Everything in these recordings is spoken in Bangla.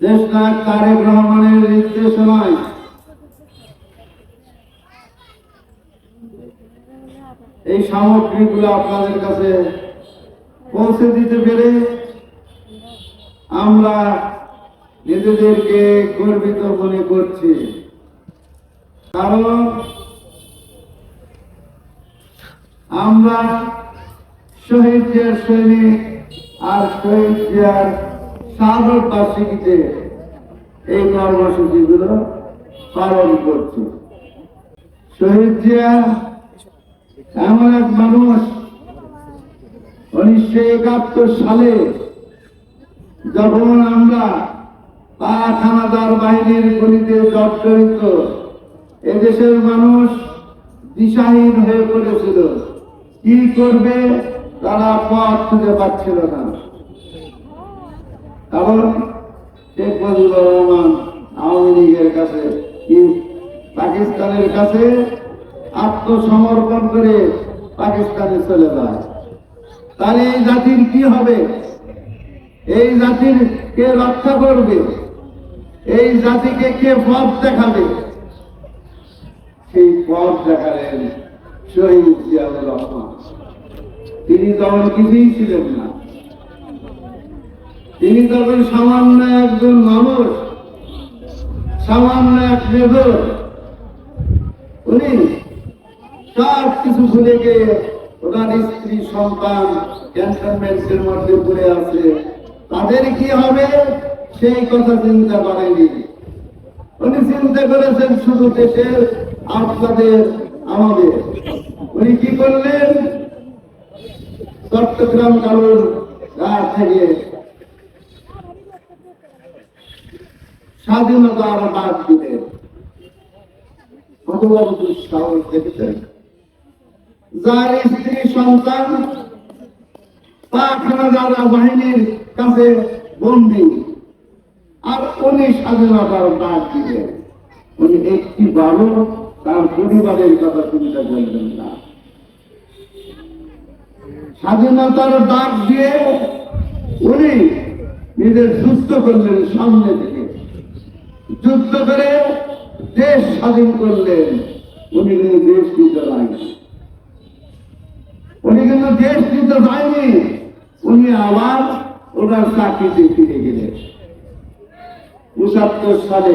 দেশ নায়ক তারেক রহমানের নির্দেশনায়। এই সামগ্রীগুলো আপনাদের কাছে পৌঁছে দিতে পেরে আমরা নিজেদেরকে গর্বিত মনে করছি। কারণ আমরা শহীদ জিয়ার আর শহীদ শাহাদত বার্ষিকীতে এই কর্মসূচিগুলো পালন করছে। শহীদ জিয়া এমন এক মানুষ উনিশশো একাত্তর সালে যখন আমরা পাখানাদার বাহিনীর গলিতে জর্জরিত, এদেশের মানুষ দিশাহীন হয়ে পড়েছিল। কি করবে তারা পথ খুঁজে পাচ্ছিল না। কারণ শেখ মুজিবুর রহমান আওয়ামী লীগের কাছে পাকিস্তানের কাছে আত্মসমর্পণ করে পাকিস্তানে চলে যায়। তাহলে এই জাতির কি হবে? এই জাতির কে রক্ষা করবে? এই জাতিকে কে পথ দেখাবে? সেই পথ দেখালেন শহীদ জিয়াউর রহমান। তিনি তখন কিছুই ছিলেন না। তিনি তখন সামান্য একজন মানুষ, সামান্য এক মেজর। উনি সব কিছু ভুলে গিয়ে ওনার স্ত্রী, সন্তান ক্যান্টনমেন্টের মধ্যে পড়ে আছে। তাদের কি হবে? সেই কথা চিন্তা করেনি। উনি চিন্তা করেছেন, শুধু দেশের আপনাদের, আমাদের। উনি কি করলেন? চট্টগ্রাম কালুর গা থেকে স্বাধীনতার বাদ দিলেন কত দুঃসাহস দেখেছেন? যার স্ত্রী সন্তান, পাক বাহিনীর কাছে বন্দী। আর উনি স্বাধীনতার ডাক দিলেন উনি একটি বারো তার পরিবারের কথা চিন্তা করলেন না। স্বাধীনতার ডাক দিয়ে উনি নিজের সুস্থ করলেন সামনে থেকে যুদ্ধ করে দেশ স্বাধীন করলেন। উনি কিন্তু দেশ দিতে লাগলেন উনি কিন্তু দেশ দিতে যায়নি উনি আবার ওনার চাকরিতে ফিরে গেলেন। পঁচাত্তর সালে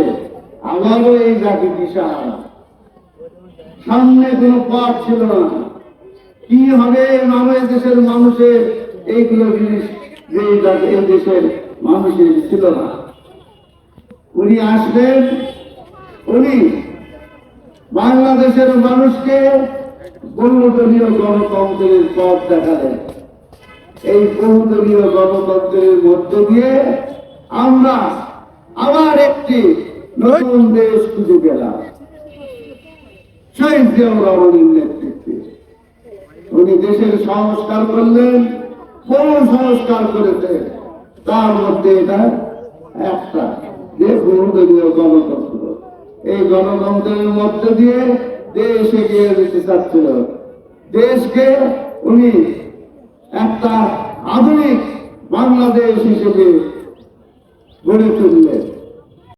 আবারও এই জাতি দিশাহারা সামনে কোনো পথ ছিল না। কি হবে আমাদের দেশের মানুষের, এইগুলো জিনিস যে এই দেশের মানুষের ছিল না। উনি আসবেন, উনি বাংলাদেশের মানুষকে বহুদলীয় গণতন্ত্রের পথ দেখালেন। এই বহুদলীয় গণতন্ত্রের মধ্য দিয়ে আমরা আবার একটি নতুন দেশ খুঁজে গেলাম শহীদ জিয়াউর নেতৃত্বে। উনি দেশের সংস্কার করলেন, বহু সংস্কার করেছে তার মধ্যে এটা একটা। যে বহুদলীয় গণতন্ত্র এই গণতন্ত্রের মধ্য দিয়ে দেশ এগিয়ে যেতে চাচ্ছিল। দেশকে উনি একটা আধুনিক বাংলাদেশ হিসেবে গড়ে তুললেন।